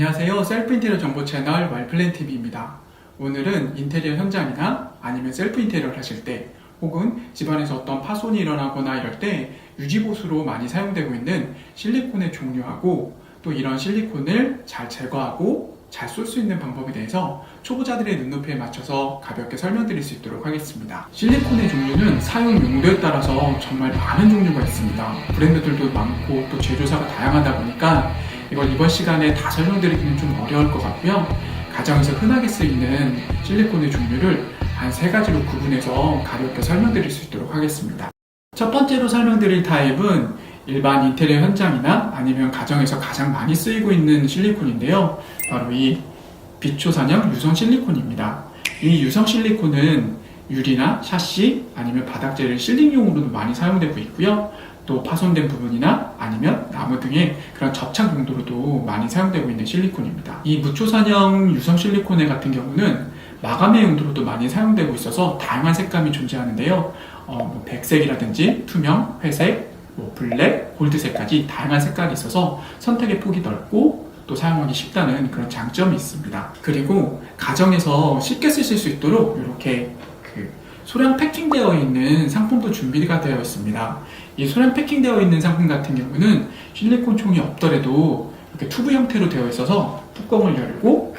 안녕하세요. 셀프 인테리어 정보 채널 말플랜 TV입니다. 오늘은 인테리어 현장이나 아니면 셀프 인테리어를 하실 때 혹은 집안에서 어떤 파손이 일어나거나 이럴 때 유지보수로 많이 사용되고 있는 실리콘의 종류하고 또 이런 실리콘을 잘 제거하고 잘 쏠 수 있는 방법에 대해서 초보자들의 눈높이에 맞춰서 가볍게 설명드릴 수 있도록 하겠습니다. 실리콘의 종류는 사용 용도에 따라서 정말 많은 종류가 있습니다. 브랜드들도 많고 또 제조사가 다양하다 보니까 이걸 이번 시간에 다 설명드리기는 좀 어려울 것 같고요. 가정에서 흔하게 쓰이는 실리콘의 종류를 한 세 가지로 구분해서 가볍게 설명드릴 수 있도록 하겠습니다. 첫 번째로 설명드릴 타입은 일반 인테리어 현장이나 아니면 가정에서 가장 많이 쓰이고 있는 실리콘인데요. 바로 이 비초산형 유성 실리콘입니다. 이 유성 실리콘은 유리나 샤시 아니면 바닥재를 실링용으로도 많이 사용되고 있고요. 또 파손된 부분이나 아니면 나무 등의 그런 접착 용도로도 많이 사용되고 있는 실리콘입니다. 이 무초산형 유성 실리콘의 같은 경우는 마감의 용도로도 많이 사용되고 있어서 다양한 색감이 존재하는데요. 어, 뭐 백색이라든지 투명, 회색, 뭐 블랙, 골드색까지 다양한 색깔이 있어서 선택의 폭이 넓고 또 사용하기 쉽다는 그런 장점이 있습니다. 그리고 가정에서 쉽게 쓰실 수 있도록 이렇게 그 소량 패킹되어 있는 상품도 준비가 되어 있습니다. 이 소량 패킹되어 있는 상품 같은 경우는 실리콘 총이 없더라도 이렇게 튜브 형태로 되어 있어서 뚜껑을 열고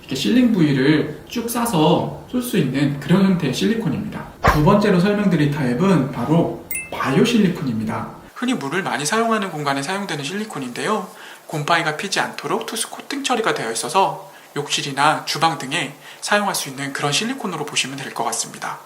이렇게 실링 부위를 쭉 싸서 쏠 수 있는 그런 형태의 실리콘입니다. 두 번째로 설명드릴 타입은 바로 바이오 실리콘입니다. 흔히 물을 많이 사용하는 공간에 사용되는 실리콘인데요. 곰팡이가 피지 않도록 투스 코팅 처리가 되어 있어서 욕실이나 주방 등에 사용할 수 있는 그런 실리콘으로 보시면 될 것 같습니다.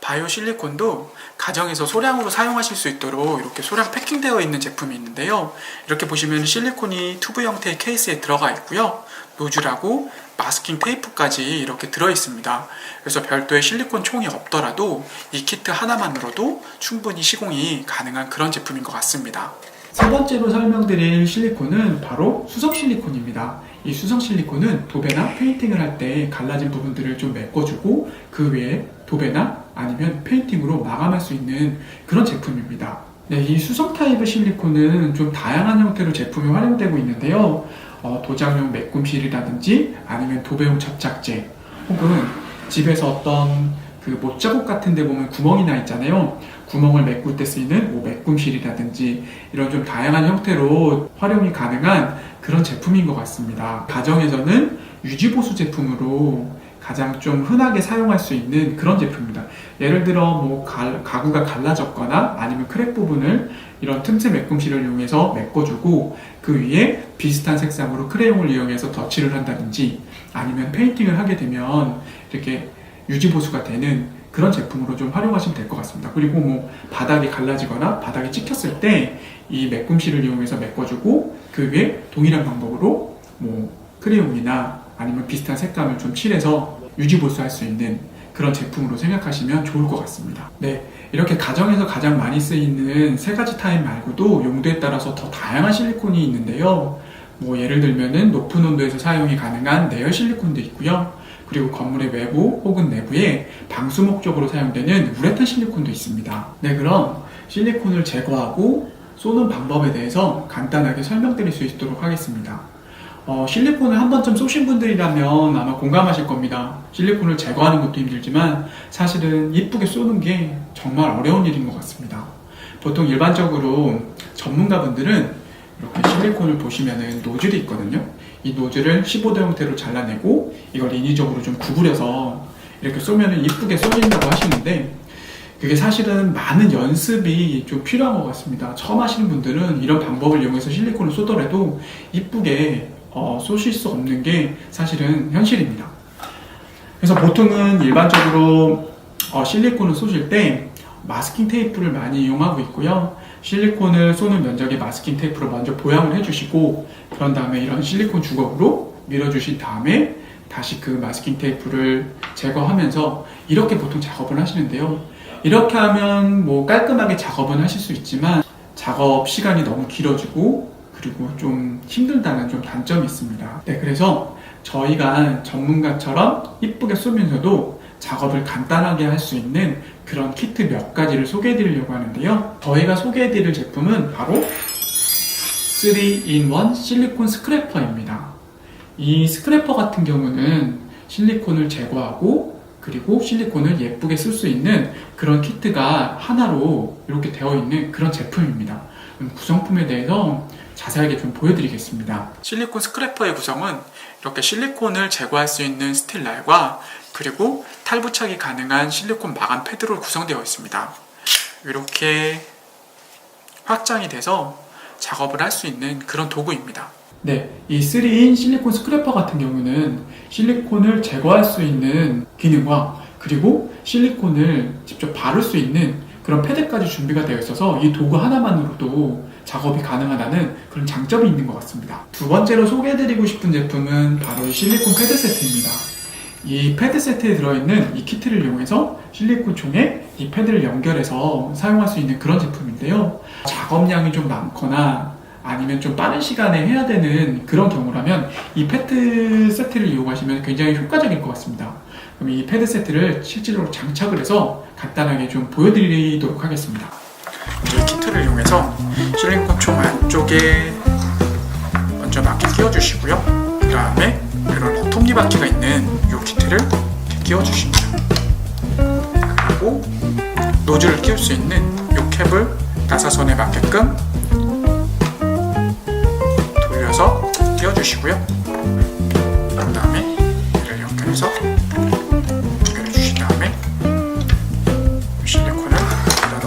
바이오 실리콘도 가정에서 소량으로 사용하실 수 있도록 이렇게 소량 패킹되어 있는 제품이 있는데요. 이렇게 보시면 실리콘이 튜브 형태의 케이스에 들어가 있고요. 노즐하고 마스킹 테이프까지 이렇게 들어 있습니다. 그래서 별도의 실리콘 총이 없더라도 이 키트 하나만으로도 충분히 시공이 가능한 그런 제품인 것 같습니다. 세 번째로 설명드릴 실리콘은 바로 수성 실리콘입니다. 이 수성 실리콘은 도배나 페인팅을 할 때 갈라진 부분들을 좀 메꿔주고 그 위에 도배나 아니면 페인팅으로 마감할 수 있는 그런 제품입니다. 네, 이 수성 타입의 실리콘은 좀 다양한 형태로 제품이 활용되고 있는데요. 어, 도장용 메꿈실이라든지 아니면 도배용 접착제 혹은 집에서 어떤 그 못자국 같은 데 보면 구멍이 나 있잖아요. 구멍을 메꿀 때 쓰이는 뭐 메꿈실이라든지 이런 좀 다양한 형태로 활용이 가능한 그런 제품인 것 같습니다. 가정에서는 유지보수 제품으로 가장 좀 흔하게 사용할 수 있는 그런 제품입니다. 예를 들어 뭐 가, 가구가 갈라졌거나 아니면 크랙 부분을 이런 틈새 메꿈실을 이용해서 메꿔주고 그 위에 비슷한 색상으로 크레용을 이용해서 덧칠을 한다든지 아니면 페인팅을 하게 되면 이렇게 유지보수가 되는 그런 제품으로 좀 활용하시면 될 것 같습니다. 그리고 뭐 바닥이 갈라지거나 바닥이 찍혔을 때 이 메꿈실을 이용해서 메꿔주고 그 위에 동일한 방법으로 뭐 크레용이나 아니면 비슷한 색감을 좀 칠해서 유지보수할 수 있는 그런 제품으로 생각하시면 좋을 것 같습니다. 네, 이렇게 가정에서 가장 많이 쓰이는 세 가지 타입 말고도 용도에 따라서 더 다양한 실리콘이 있는데요. 뭐 예를 들면은 높은 온도에서 사용이 가능한 내열 실리콘도 있고요. 그리고 건물의 외부 혹은 내부에 방수 목적으로 사용되는 우레탄 실리콘도 있습니다. 네, 그럼 실리콘을 제거하고 쏘는 방법에 대해서 간단하게 설명드릴 수 있도록 하겠습니다. 어, 실리콘을 한 번쯤 쏘신 분들이라면 아마 공감하실 겁니다. 실리콘을 제거하는 것도 힘들지만 사실은 이쁘게 쏘는 게 정말 어려운 일인 것 같습니다. 보통 일반적으로 전문가분들은 이렇게 실리콘을 보시면은 노즐이 있거든요. 이 노즐을 15도 형태로 잘라내고 이걸 인위적으로 좀 구부려서 이렇게 쏘면은 이쁘게 쏘진다고 하시는데 그게 사실은 많은 연습이 좀 필요한 것 같습니다. 처음 하시는 분들은 이런 방법을 이용해서 실리콘을 쏘더라도 이쁘게 어, 쏘실 수 없는 게 사실은 현실입니다. 그래서 보통은 일반적으로 어, 실리콘을 쏘실 때 마스킹 테이프를 많이 이용하고 있고요. 실리콘을 쏘는 면적에 마스킹 테이프로 먼저 보양을 해주시고 그런 다음에 이런 실리콘 주걱으로 밀어주신 다음에 다시 그 마스킹 테이프를 제거하면서 이렇게 보통 작업을 하시는데요. 이렇게 하면 뭐 깔끔하게 작업은 하실 수 있지만 작업 시간이 너무 길어지고 그리고 좀 힘들다는 좀 단점이 있습니다. 네, 그래서 저희가 전문가처럼 이쁘게 쏘면서도 작업을 간단하게 할 수 있는 그런 키트 몇 가지를 소개해 드리려고 하는데요. 저희가 소개해 드릴 제품은 바로 3in1 실리콘 스크래퍼입니다. 이 스크래퍼 같은 경우는 실리콘을 제거하고 그리고 실리콘을 예쁘게 쓸 수 있는 그런 키트가 하나로 이렇게 되어 있는 그런 제품입니다. 구성품에 대해서 자세하게 좀 보여드리겠습니다. 실리콘 스크래퍼의 구성은 이렇게 실리콘을 제거할 수 있는 스틸날과 그리고 탈부착이 가능한 실리콘 마감 패드로 구성되어 있습니다. 이렇게 확장이 돼서 작업을 할 수 있는 그런 도구입니다. 네, 이 3인 실리콘 스크래퍼 같은 경우는 실리콘을 제거할 수 있는 기능과 그리고 실리콘을 직접 바를 수 있는 그런 패드까지 준비가 되어 있어서 이 도구 하나만으로도 작업이 가능하다는 그런 장점이 있는 것 같습니다. 두 번째로 소개해드리고 싶은 제품은 바로 이 실리콘 패드 세트입니다. 이 패드 세트에 들어있는 이 키트를 이용해서 실리콘 총에 이 패드를 연결해서 사용할 수 있는 그런 제품인데요. 작업량이 좀 많거나 아니면 좀 빠른 시간에 해야 되는 그런 경우라면 이 패드 세트를 이용하시면 굉장히 효과적일 것 같습니다. 그럼 이 패드 세트를 실질적으로 장착을 해서 간단하게 좀 보여드리도록 하겠습니다. 이 키트를 이용해서 실리콘 총 안쪽에 먼저 바퀴 끼워주시고요. 그 다음에 이런 톱니바퀴가 있는 이 키트를 끼워주십니다. 그리고 노즐을 끼울 수 있는 이 캡을 나사선에 맞게끔 돌려서 끼워주시고요. 그 다음에 이를 연결해서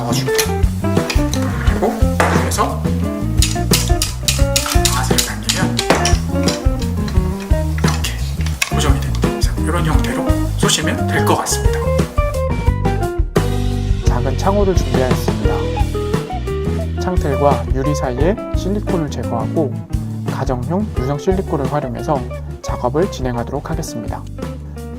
넣어줍니다. 그리고 여기에서 가스를 당기면 이렇게 고정이 됩니다. 이런 형태로 쏘시면 될 것 같습니다. 작은 창호를 준비하였습니다. 창틀과 유리 사이에 실리콘을 제거하고 가정용 유성 실리콘을 활용해서 작업을 진행하도록 하겠습니다.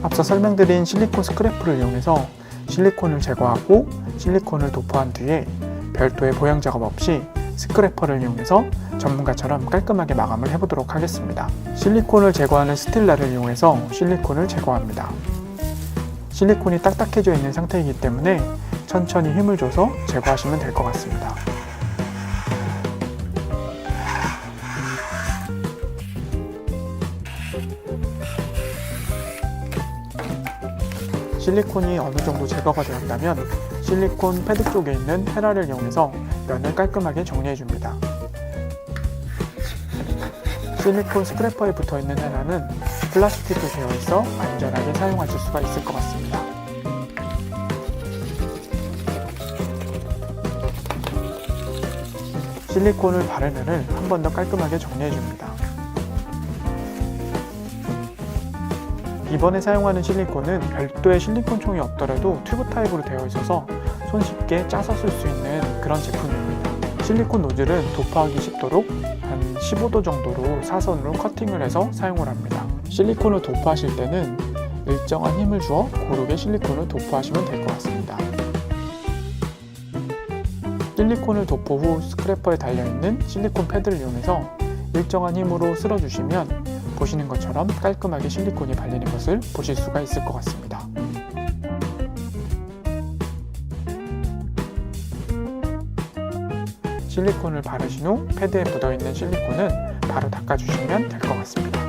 앞서 설명드린 실리콘 스크래프를 이용해서 실리콘을 제거하고 실리콘을 도포한 뒤에 별도의 보양 작업 없이 스크래퍼를 이용해서 전문가처럼 깔끔하게 마감을 해보도록 하겠습니다. 실리콘을 제거하는 스틸라를 이용해서 실리콘을 제거합니다. 실리콘이 딱딱해져 있는 상태이기 때문에 천천히 힘을 줘서 제거하시면 될 것 같습니다. 실리콘이 어느 정도 제거가 되었다면 실리콘 패드 쪽에 있는 헤라를 이용해서 면을 깔끔하게 정리해 줍니다. 실리콘 스크래퍼에 붙어 있는 헤라는 플라스틱으로 되어 있어 안전하게 사용하실 수가 있을 것 같습니다. 실리콘을 바른 면을 한번 더 깔끔하게 정리해 줍니다. 이번에 사용하는 실리콘은 별도의 실리콘 총이 없더라도 튜브 타입으로 되어 있어서 손쉽게 짜서 쓸 수 있는 그런 제품입니다. 실리콘 노즐은 도포하기 쉽도록 한 15도 정도로 사선으로 커팅을 해서 사용을 합니다. 실리콘을 도포하실 때는 일정한 힘을 주어 고르게 실리콘을 도포하시면 될 것 같습니다. 실리콘을 도포 후 스크래퍼에 달려있는 실리콘 패드를 이용해서 일정한 힘으로 쓸어주시면 보시는 것처럼 깔끔하게 실리콘이 발리는 것을 보실 수가 있을 것 같습니다. 실리콘을 바르신 후 패드에 묻어있는 실리콘은 바로 닦아주시면 될 것 같습니다.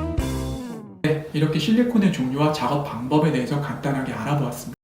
네, 이렇게 실리콘의 종류와 작업 방법에 대해서 간단하게 알아보았습니다.